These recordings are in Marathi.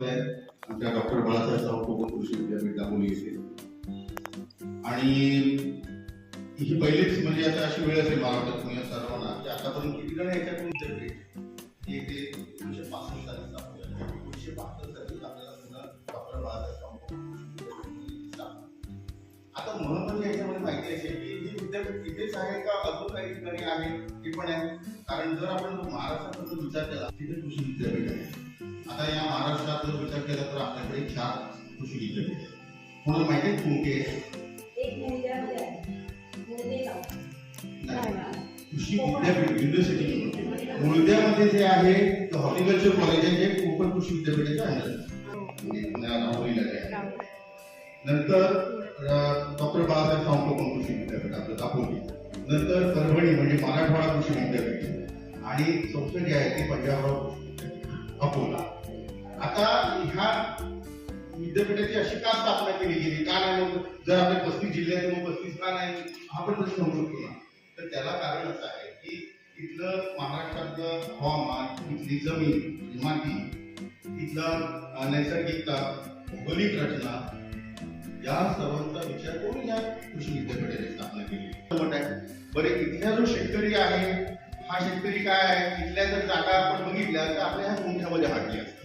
आमच्या डॉक्टर बाळासाहेब सावंत कोकण कृषी विद्यापीठ दापोली येथे आणि ही पहिलीच म्हणजे आता अशी वेळ असेल मला वाटतं तुम्ही सर्वांना की आतापर्यंत किती जण याच्यातून विद्यापीठ हे ते एकोणीशे पासष्ट साली स्थापन झाले बहात्तर साली आपल्याला पुन्हा डॉक्टर बाळासाहेब सावंत कोकण कृषी विद्यापीठाची म्हणजे याच्यामध्ये माहिती असेल की ही विद्यापीठ तिथेच आहे का अजून काही ठिकाणी आहे? ते पण आहे. कारण जर आपण महाराष्ट्राचा जर विचार केला तिथे कृषी विद्यापीठ आहे. आता या महाराष्ट्रात जर विचार केला तर आपल्याकडे चार कृषी विद्यापीठ आहे कोणाला माहिती आहे. आहे? आहे नाही. कृषी विद्यापीठ युनिव्हर्सिटी मुळद्यामध्ये जे आहे हॉर्टिकल्चर कॉलेज आहे हे कोकण कृषी विद्यापीठाच्या अंडर राहुरीला आहे. नंतर डॉक्टर बाळासाहेब सावंत कोकण कृषी विद्यापीठ आपलं दापोली. नंतर परभणी म्हणजे मराठवाडा कृषी विद्यापीठ. आणि चौथं जे आहे ते पंजाबराव कृषी विद्यापीठ. अकोला. आता ह्या विद्यापीठाची अशी का स्थापना केली गेली? का नाही मग जर आपल्या पस्तीस जिल्ह्यात मग पस्तीस का नाही? हा पण प्रश्न होऊ शकतो ना तर त्याला कारण असं आहे की इथलं महाराष्ट्रातलं हवामान इथली जमीन माती इथला नैसर्गिकता भौगोलिक रचना या सर्वांचा विचार करून या कृषी विद्यापीठाची स्थापना केली. बरे इथला जो शेतकरी आहे हा शेतकरी काय आहे? इथल्या जर जागा आपण बघितल्या तर आपल्या ह्या गुंठ्यामध्ये हाडली असतात.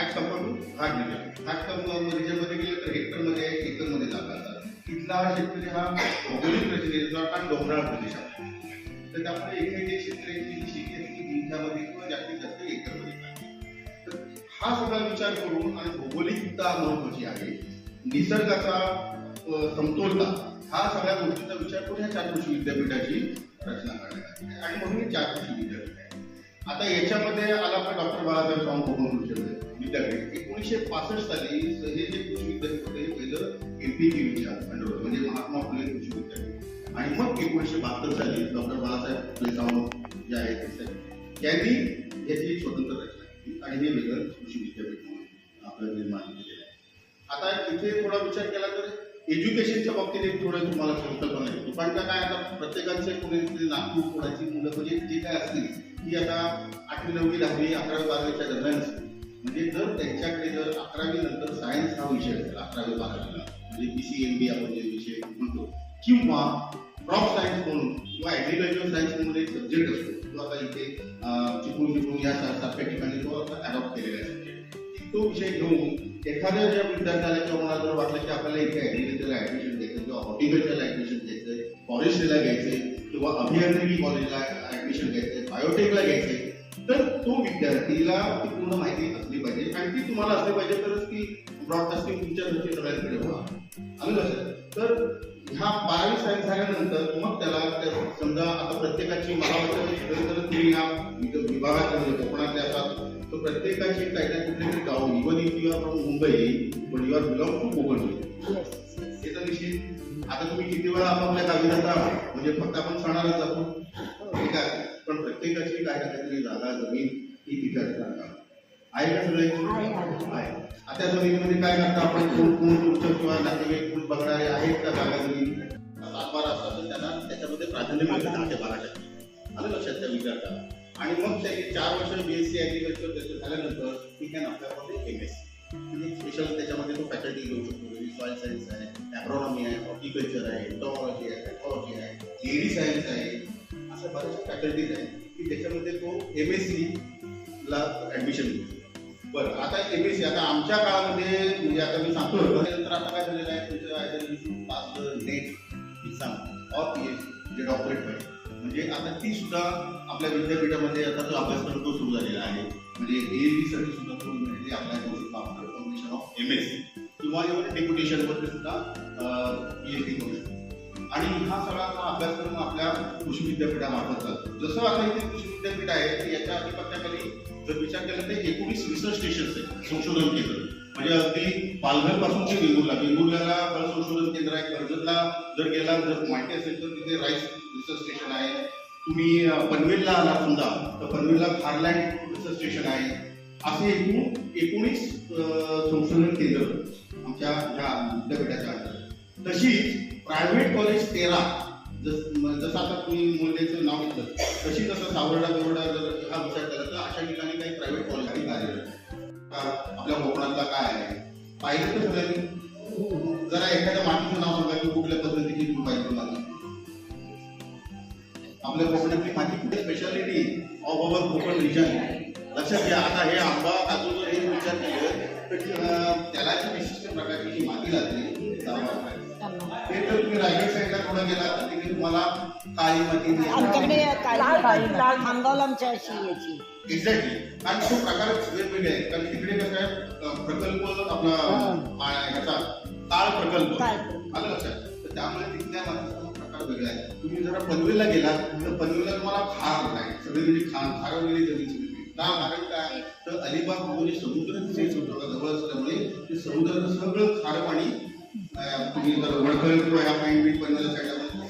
आठ कंपाऊंड भाग दिला आठ रिजनमध्ये म्हणजे गेले तर हेक्टरमध्ये एकरमध्ये जागा असतात इथला हा शेतकरी हा भौगोलिक रचनेचा कारण डोंगराळ प्रदेश आहे. तर त्यामुळे एखादी शेतकऱ्यांची जी शेती असते ती जिल्ह्यामध्ये किंवा जास्तीत जास्त एकरमध्ये तर हा सगळा विचार करून आणि भौगोलिकता महत्वाची आहे. निसर्गाचा समतोलता हा सगळ्या गोष्टीचा विचार करून ह्या चार कृषी विद्यापीठाची रचना करण्यात आली आहे. आणि म्हणून हे चार कृषी विद्यापीठ आहे. आता याच्यामध्ये आला आपला डॉक्टर बाळासाहेब सावंत कोकण कृषी विद्यापीठ एकोणीसशे पासष्ट साली हे जे कृषी विद्यापीठ होते हे पहिलं एमपीकेच्या अंडर म्हणजे महात्मा फुले कृषी विद्यापीठ. आणि मग एकोणीसशे बहात्तर साली डॉक्टर बाळासाहेब फुले सावंत जे आहेत त्यांनी याची स्वतंत्र रचना. केली आणि हे वेगळं कृषी विद्यापीठ म्हणून आपलं निर्माण केलेलं आहे. आता इथे थोडा विचार केला तर एज्युकेशनच्या बाबतीत एक थोडं तुम्हाला संकल्पना येतो कारण का काय आता प्रत्येकाचे कोणी नागपूर कोणाची मुलं म्हणजे जे काय असतील ती आता आठवी नववी दहावी अकरावी बारावीच्या दरम्यान असतील. म्हणजे जर त्यांच्याकडे जर अकरावी नंतर सायन्स हा विषय असेल अकरावी बारावीला म्हणजे बी सी एम बी आपण जे विषय म्हणतो किंवा क्रॉप सायन्स म्हणून किंवा ऍग्रिकल्चर सायन्स म्हणून एक सब्जेक्ट असतो तो आता इथे अं, चिपळूण या सारख्या ठिकाणी तो आता अडॉप्ट केलेला आहे. तो विषय घेऊन एखाद्या ज्या विद्यार्थ्याला किंवा मला जर वाटलं की आपल्याला इथे ऍग्रिकल्चरला ऍडमिशन घ्यायचं किंवा हॉर्टिकल्चरला ऍडमिशन घ्यायचंय फॉरेस्ट्रीला घ्यायचं किंवा अभियांत्रिकी कॉलेजला ऍडमिशन घ्यायचं बायोटेकला घ्यायचं तर तो विद्यार्थीला ती पूर्ण माहिती असली पाहिजे. आणि ती तुम्हाला असली पाहिजे तरच ती ब्रॉडकास्टिंग तुमच्या घरची सगळ्यांकडे होणार. आलं लक्षात? तर ह्या बारावी सायन्स झाल्यानंतर मग त्याला त्या- समजा आता प्रत्येकाची मला वाटतं की तुम्ही या म्हणजे कोकणातले असतात. तर प्रत्येकाची काय काय कुठले तरी गाव even if you are from Mumbai पण you are belong to Konkan. हे तर निश्चित. आता तुम्ही किती वेळा आपापल्या गावी जाता? म्हणजे फक्त आपण सणाला जातो. ठीक आहे. प्रत्येकाची काय काहीतरी जागा जमीन ही तिथे असतात आहे का सगळे? आहे, आता जमिनीमध्ये काय करता आपण? कोण कोण तुमचं किंवा नातेवाईक कोण बघणारे आहेत का जागा जमीन सात बारा असतात तर त्यांना त्याच्यामध्ये प्राधान्य मिळतं दहा ते बारा टक्के आलं लक्षात त्या विद्यार्थ्याला आणि मग ते चार वर्ष बी एस सी ॲग्रिकल्चर त्याचं झाल्यानंतर ती कॅन आपल्यामध्ये एम एस म्हणजे स्पेशल त्याच्यामध्ये तो फॅकल्टी घेऊ शकतो. सॉईल सायन्स आहे ॲग्रॉनॉमी आहे हॉर्टिकल्चर आहे इंटॉलॉजी आहे टेक्नॉलॉजी आहे लेडी सायन्स आहे. अशा बऱ्याचशा फॅकल्टीज आहेत. की त्याच्यामध्ये तो एम एस सी ला ऍडमिशन घेतो बरं आता एम एस सी आता आमच्या काळामध्ये म्हणजे आता मी सांगतो त्यानंतर आता काय झालेलं आहे तुमचं either pass NET exam or P H J doctorate पाहिजे म्हणजे आता ती सुद्धा आपल्या विद्यापीठामध्ये आता तो अभ्यासक्रम तो सुरू झालेला आहे. म्हणजे ए बी साठी सुद्धा तो म्हणजे आपण combination of M S C किंवा डेप्युटेशनवरती सुद्धा पी एच डी करू शकतो. आणि हा सगळा हा अभ्यासक्रम आपल्या कृषी विद्यापीठामार्फत चालतो जसं आता इथे कृषी विद्यापीठ आहे तर याच्या अधिपत्याखाली जर विचार केला तर एकोणीस रिसर्च स्टेशन्स आहेत संशोधन केंद्र. म्हणजे अगदी पालघरपासून ते वेंगुर्ला. वेंगुर्ल्याला फळ संशोधन केंद्र आहे. कर्जतला जर गेला जर माहिती असेल तर तिथे राईस रिसर्च स्टेशन आहे. तुम्ही पनवेलला आला समजा तर पनवेलला खारलँड रिसर्च स्टेशन आहे. असे एकूण एकोणीस संशोधन केंद्र आमच्या ह्या विद्यापीठाच्या तशीच प्रायव्हेट कॉलेज तेरा जस जसं आता तुम्ही मुलग्याचं नाव घेतलं तशी तसं सावर्डा बिवर्डा जर हा विचार केला तर अशा ठिकाणी काही प्रायव्हेट कॉलेज कार्यरत आपल्या कोकणातला काय आहे? पाहिजे तर सगळ्यांनी जरा एखाद्या मातीचं नाव सांगा की कुठल्या पद्धतीची तुम्ही पाहिजे मला आपल्या कोकणातली माती कुठे? Speciality of our Konkan region लक्षात घ्या आता हे आंबा काजू जर हे विचार केलं तर त्याला विशिष्ट प्रकारची जी माती लागते ते जर तुम्ही रायगड साईडला थोडं गेला तर तिथे तुम्हाला काळी माती. आमच्याकडे लाल काही माती, लाल खामगावला आमच्या अशी याची एक्झॅक्टली कारण तो प्रकार वेगवेगळे आहेत. कारण तिकडे कसं आहे प्रकल्प आपला ह्याचा ताळ प्रकल्प. आलं लक्षात? तर त्यामुळे तिथल्या मातीचा प्रकार वेगळा आहे. तुम्ही जरा पनवेलला गेला तर पनवेलला तुम्हाला खार नाही सगळी म्हणजे खार खारवलेली जमीन सगळी का कारण काय तर अलिबाग म्हणजे समुद्र जवळ असल्यामुळे ते समुद्राचं सगळं खार पाणी तुम्ही जर वडखळ किंवा ह्या बीट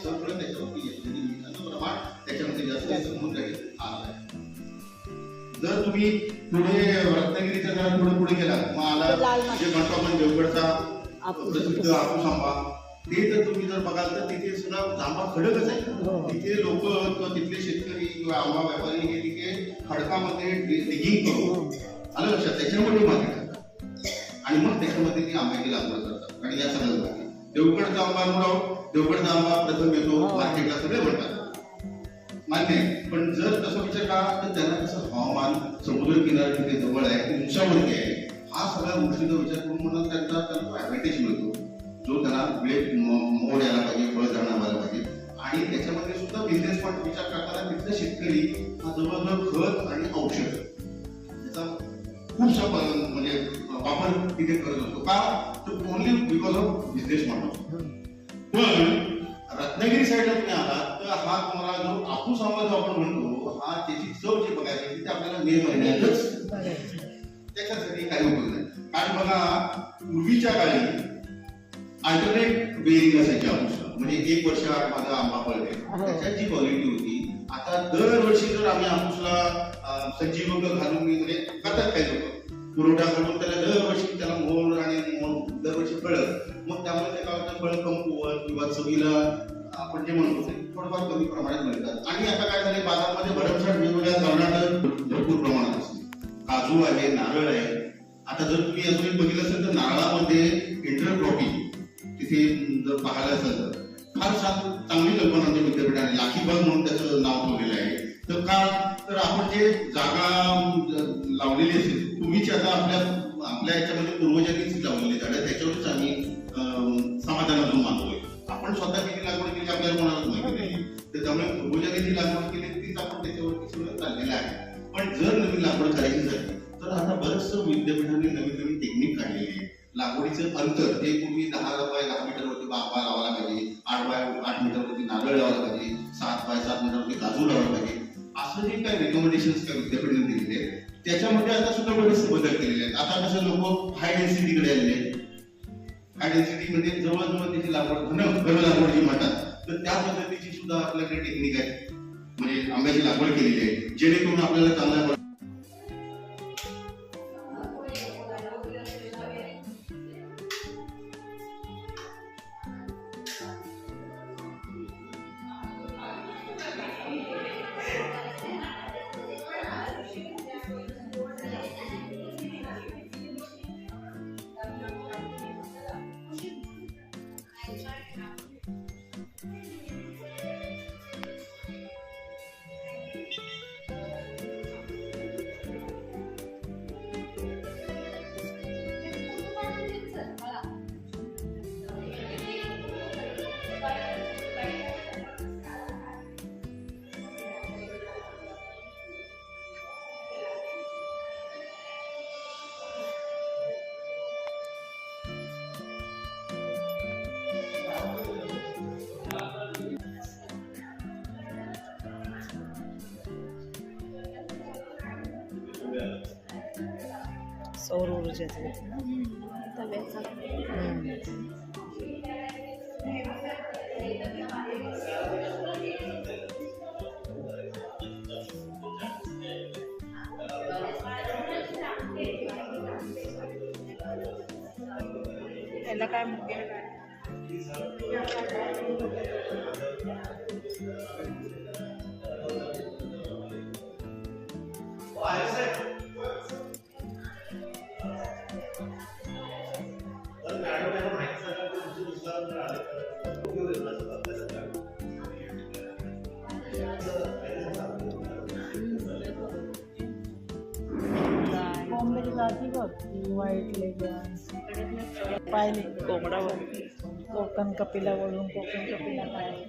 सगळं त्याच्यावरती मिठाचं प्रमाण त्याच्यामध्ये जास्त आहे जर तुम्ही पुढे रत्नागिरीच्या जरा थोडं पुढे गेला मग आला. जे म्हणतो आपण देवगडचा. प्रसिद्ध हापूस आंबा ते जर तुम्ही जर बघाल तर तिथे सुद्धा आंबा खडकच आहे हो. तिथे लोक किंवा तिथले शेतकरी किंवा आंबा व्यापारी हे तिथे खडकामध्ये डिगिंग करून आलं लक्षात टाकतात आणि मग त्याच्यामध्ये ती आंब्याची लागवड आणि या सगळ्या गोष्टी देवगडचा आंबा नो देवगडचा आंबा प्रथम येतो हो. मार्केटला सगळे म्हणतात. मान्य पण जर तसं विचार का तर त्यांना कसं हवामान समुद्र किनारा तिथे जवळ आहे उंचावरती आहे हा सगळ्या गोष्टीचा विचार करून म्हणून त्यांचा त्यांना ऍडव्हान्टेज मिळतो. जो त्यांना वेळ मोड यायला पाहिजे फळ धरणा व्हायला पाहिजे. आणि त्याच्यामध्ये सुद्धा बिझनेस पॉईंट विचार करताना तिथले शेतकरी हा जवळजवळ खत आणि औषध. त्याचा खूपसा म्हणजे वापर तिथे करत असतो. का? तर only because of business model पण रत्नागिरी साईडला तुम्ही आलात तर हा तुम्हाला जो आपूस आंबा जो आपण म्हणतो हा त्याची चव जी बघायची ती आपल्याला मे महिन्यातच त्याच्यासाठी काही उपयोग नाही. कारण बघा पूर्वीच्या काळी अल्टरनेट बेरिंग असायची आपूसला म्हणजे एक वर्ष आठ माझा आंबा पडले. त्याच्यात जी क्वालिटी होती आता दरवर्षी जर आम्ही आपूसला संजीवक घालून म्हणजे करतात काही लोक. पुरवठा करून त्याला दरवर्षी त्याला मोड कळत फळं मग त्यामुळे त्या गावात फळं कमकुवत किंवा चवीला आपण जे म्हणतो ते थोडंफार कमी प्रमाणात मिळतात. आणि आता काय झाले बाजारामध्ये भरमसाठ वेगवेगळ्या कर्नाटक भरपूर प्रमाणात असते. काजू आहे नारळ आहे. आता जर तुम्ही अजून बघितलं असेल तर नारळामध्ये इंटरक्रॉपिंग तिथे जर पाहायला असेल तर. फार छान चांगली कल्पना आमच्या विद्यापीठाने. लाखीबाग म्हणून त्याचं नाव ठेवलेलं आहे. तर का तर आपण जे जागा लावलेली असेल पूर्वीची आता आपल्या आपल्या याच्यामध्ये पूर्वजांनीच लावलेली झाडं त्याच्यावरच आम्ही समाधानातून मानतोय. आपण स्वतः किती लागवड केली आपल्याला कोणालाच माहिती नाही. तर त्यामुळे पूर्वजांनी जी लागवड केली तीच आपण त्याच्यावरती सगळं चाललेलं आहे. पण जर नवीन लागवड करायची झाली तर आता बरंच विद्यापीठाने नवीन नवीन टेक्निक काढलेली आहे लागवडीचं अंतर ते पूर्वी दहा बाय दहा मीटरवरती आंबा लावायला पाहिजे आठ बाय आठ मीटरवरती नारळ लावायला पाहिजे सात बाय सात मीटरवरती काजू लावायला पाहिजे. असं जे काही रेकमेंडेशन काय विद्यापीठाने दिलेले आहेत त्याच्यामध्ये आता सुद्धा बरेचसे बदल केलेले आहेत. आता कसं लोक हाय डेन्सिटीकडे आलेले आहेत. हाय डेन्सिटी म्हणजे जवळजवळ त्याची लागवड घन घन लागवड जी म्हणतात तर त्या पद्धतीची सुद्धा आपल्याकडे टेक्निक आहे म्हणजे आंब्याची लागवड केलेली आहे जेणेकरून आपल्याला चांगल्या सौर ऊर्जेचे. त्याला काय मुख्य पाहिली कोंबडा वळून कोकण कपिला वळून कोकण कपिला काय